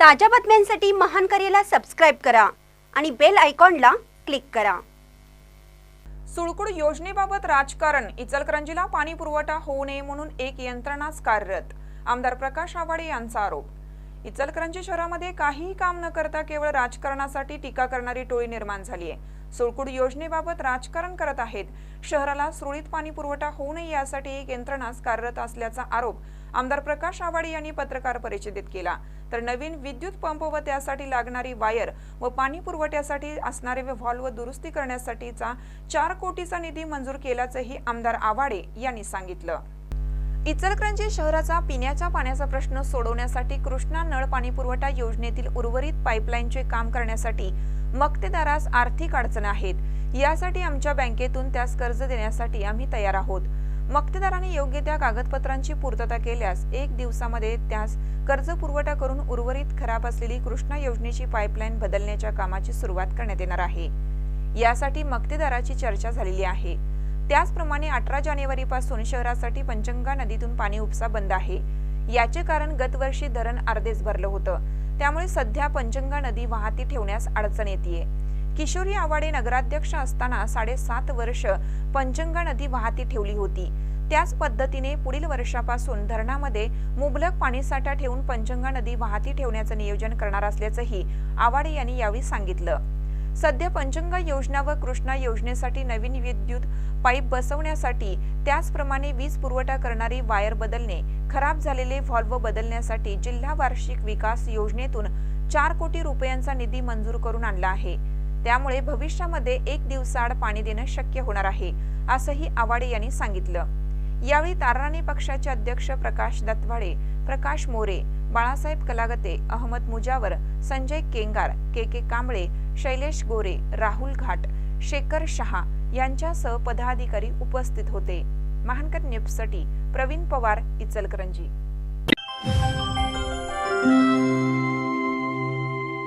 ताज्या बातम्यांसाठी महान करेला सबस्क्राईब करा आणि बेल आयकॉनला क्लिक करा. सुळकुड योजनेबाबत राजकारण. इचलकरंजीला पाणी पुरवठा होऊ नये म्हणून एक यंत्रणाच कार्यरत. आमदार प्रकाश आवाडे यांचा आरोप. इचलकरंजी शहरामध्ये काहीही काम न करता केवळ राजकारणासाठी टीका करणारी टोळी निर्माण झाली आहे. सुळकुड योजनेबाबत राजकारण करत आहेत. शहराला सुरळीत पाणी पुरवठा होऊ नये यासाठी एक यंत्रणाच कार्यरत असल्याचा आरोप आमदार प्रकाश आवाडे यांनी पत्रकार परिषदेत केला. तर नवीन विद्युत पंप व त्यासाठी लागणारी वायर व पाणी पुरवठ्यासाठी असणारे व्हॉल्व दुरुस्ती करण्यासाठीचा चार कोटीचा निधी मंजूर केल्याचंही आमदार आवाडे यांनी सांगितलं. इचलकरंजी शहराचा पिण्याच्या पाण्याचा प्रश्न सोडवण्यासाठी कृष्णा नळ पाणी पुरवठा योजनेतील उर्वरित पाईपलाईनचे काम करण्यासाठी मक्तेदारास आर्थिक अडचण आहेत. यासाठी आमच्या बँकेतून त्यास कर्ज देण्यासाठी आम्ही तयार आहोत. मक्तेदाराने योग्य त्या कागदपत्रांची पूर्तता केल्यास एक दिवसामध्ये त्यास कर्ज पुरवठा करून उर्वरित खराब असलेली कृष्णा योजनेची पाईपलाईन बदलण्याच्या कामाची सुरुवात करण्यात येणार आहे. यासाठी मक्तेदाराची चर्चा झालेली आहे. त्याचप्रमाणे अठरा जानेवारी पासून शहरासाठी पंचंगा नदीतून पाणी उपसा बंद आहे. याचे कारण गतवर्षी धरण अर्धेच भरलं होतं. त्यामुळे सध्या पंचंगा नदी वाहती ठेवण्यास अडचण येते किशोरी आवाडे नगराध्यक्ष असताना साडेसात वर्ष पंचंगा नदी वाहती ठेवली होती. त्याच पद्धतीने पुढील वर्षापासून धरणामध्ये मुबलक पाणीसाठा ठेवून पंचंगा नदी वाहती ठेवण्याचं नियोजन करणार असल्याचंही आवाडे यांनी यावेळी सांगितलं. सध्या पंचंगा योजना व कृष्णा योजनेसाठी नवीन विद्युत पाईप बसवण्यासाठी त्याचप्रमाणे वीज पुरवठा करणारी वायर बदलणे खराब झालेले व्हॉल्व बदलण्यासाठी जिल्हा वार्षिक विकास योजनेतून चार कोटी रुपयांचा निधी मंजूर करून आणला आहे. त्यामुळे भविष्यामध्ये एक दिवसाआड पाणी देणं शक्य होणार आहे असंही आवाडे यांनी सांगितलं. यावेळी ताराणी पक्षाचे अध्यक्ष प्रकाश दत्वाडे प्रकाश मोरे बाळासाहेब कलागते अहमद मुजावर संजय केंगार के के कांबळे शैलेश गोरे राहुल घाट शेखर शहा यांच्यासह पदाधिकारी उपस्थित होते. महानकर न्यूजसाठी प्रवीण पवार इचलकरंजी.